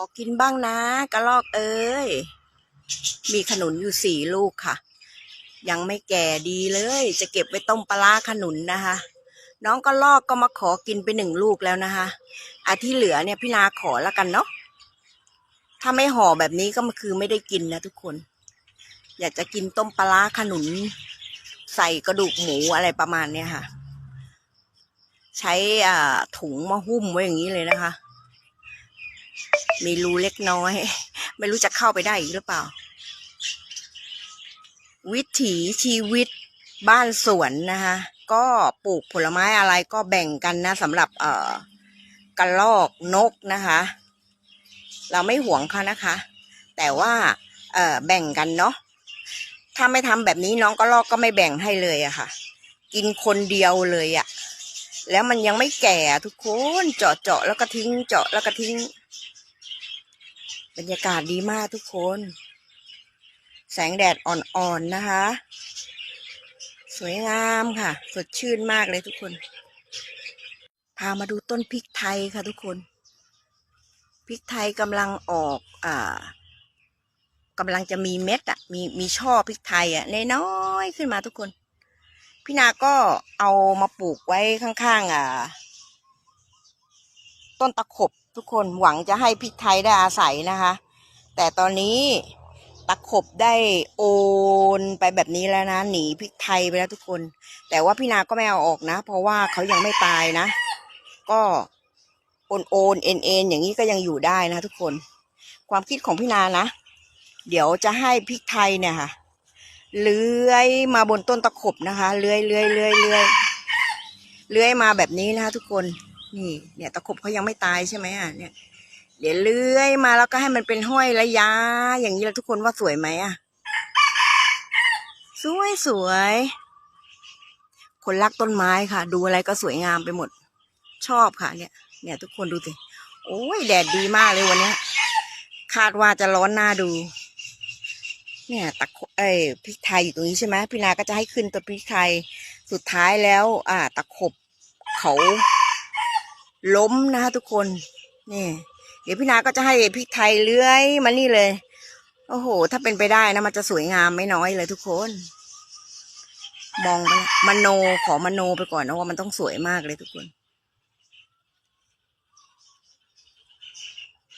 อกินบ้างนะกระลอกเอ้ย มีขนุนอยู่สี่ลูกค่ะ ยังไม่แก่ดีเลย จะเก็บไว้ต้มปลาขนุนนะคะ น้องกระลอกก็มาขอกินไปหนึ่งลูกแล้วนะคะอาที่เหลือเนี่ยพี่นาขอแล้วกันเนาะถ้าไม่ห่อแบบนี้ก็คือไม่ได้กินนะทุกคน อยากจะกินต้มปลาขนุน ใส่กระดูกหมูอะไรประมาณเนี้ยค่ะ ใช้ถุงมาหุ้มไว้อย่างนี้เลยนะคะ มีรูเล็กน้อย ไม่รู้จะเข้าไปได้อีกหรือเปล่า วิถีชีวิตบ้านสวนนะคะ ก็ปลูกผลไม้อะไรก็แบ่งกันนะสำหรับเอ่อกระรอกนกนะคะ เราไม่หวงเขานะคะ แต่ว่าเอ่อแบ่งกันเนาะถ้าไม่ทำแบบนี้น้องกระรอกก็ไม่แบ่งให้เลยอะค่ะ กินคนเดียวเลยอะแล้วมันยังไม่แก่ทุกคนเจาะเจาะแล้วก็ทิ้งเจาะแล้วก็ทิ้ง รรยากาศดีมากทุกคน แสงแดดอ่อนๆนะคะ สวยงามค่ะ สดชื่นมากเลยทุกคน พามาดูต้นพริกไทยค่ะทุกคน พริกไทยกำลังออกอ่ากำลังจะมีเม็ดอะมีมีช่อพริกไทยอะน้อยขึ้นมาทุกคน พี่นาก็เอามาปลูกไว้ข้างๆอ่าต้นตะขบ ทุกคนหวังจะให้พริกไทยได้อาศัยนะคะ แต่ตอนนี้ตะขบได้โอนไปแบบนี้แล้วนะ หนีพริกไทยไปแล้วทุกคน แต่ว่าพี่นาก็ไม่เอาออกนะ เพราะว่าเขายังไม่ตายนะ ก็โอนโอนเอ็นเอ็นอย่างนี้ก็ยังอยู่ได้นะทุกคน ความคิดของพี่นานะ เดี๋ยวจะให้พริกไทยเนี่ยค่ะเลื้อยมาบนต้นตะขบนะคะ เลื้อยเลื้อยเลื้อยเลื้อยเลื้อยมาแบบนี้นะคะทุกคน นี่เนี่ยตะขบเขายังไม่ตายใช่ไหมอะเนี่ย เดี๋ยวเลื้อยมาแล้วก็ให้มันเป็นห้อยระยะ อย่างนี้แล้วทุกคนว่าสวยไหมอะ สวยสวย คนรักต้นไม้ค่ะ ดูอะไรก็สวยงามไปหมด ชอบค่ะ เนี่ย เนี่ย ทุกคนดูสิโอ้ยแดดดีมากเลยวันนี้คาดว่าจะร้อนหน้าดู เนี่ยตะขบเอ้ยพริกไทยอยู่ตรงนี้ใช่ไหมพี่นาก็จะให้ขึ้นตัวพริกไทยสุดท้ายแล้ว อ่า ตะขบเขา ล้มนะคะทุกคนนี่เดี๋ยวพี่นาก็จะให้พริกไทยเลื้อยมานี่เลย โอ้โห ถ้าเป็นไปได้นะมันจะสวยงามไม่น้อยเลยทุกคน มองไปมโนขอมโนไปก่อนนะว่ามันต้องสวยมากเลยทุกคน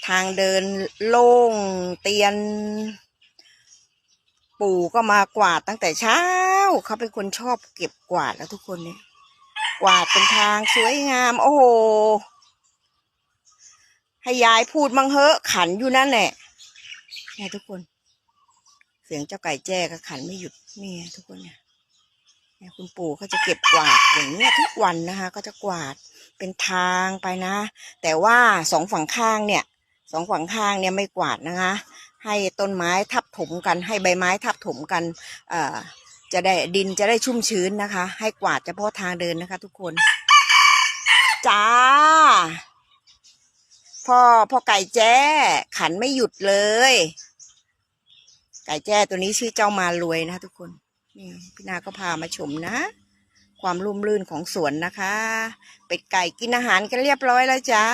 ทางเดินโล่งเตียน ปู่ก็มากวาดตั้งแต่เช้า เขาเป็นคนชอบเก็บกวาดแล้วทุกคนเนี่ย กวาดเป็นทางสวยงาม โอ้โหให้ยายพูดมังเหอะ ขันอยู่นั่นแหละเนี่ยทุกคน เสียงเจ้าไก่แจ้ก็ขันไม่หยุดนี่ทุกคนเนี่ยนี่คุณปู่เขาจะเก็บกวาดอย่างนี้ทุกวันนะคะ ก็จะกวาดเป็นทางไปนะ แต่ว่าสองฝั่งข้างเนี่ยสองฝั่งข้างเนี่ยไม่กวาดนะคะ ให้ต้นไม้ทับถมกัน ให้ใบไม้ทับถมกัน เอ่อ จะได้ดินจะได้ชุ่มชื้นนะคะ ให้กวาดเฉพาะทางเดินนะคะ ทุกคน จ้า พ่อพ่อไก่แจ้ขันไม่หยุดเลย ไก่แจ้ตัวนี้ชื่อเจ้ามารวยนะคะทุกคน นี่พี่นาก็พามาชมนะ ความรุ่มรื่นของสวนนะคะ เป็ดไก่กินอาหารกันเรียบร้อยแล้วจ้า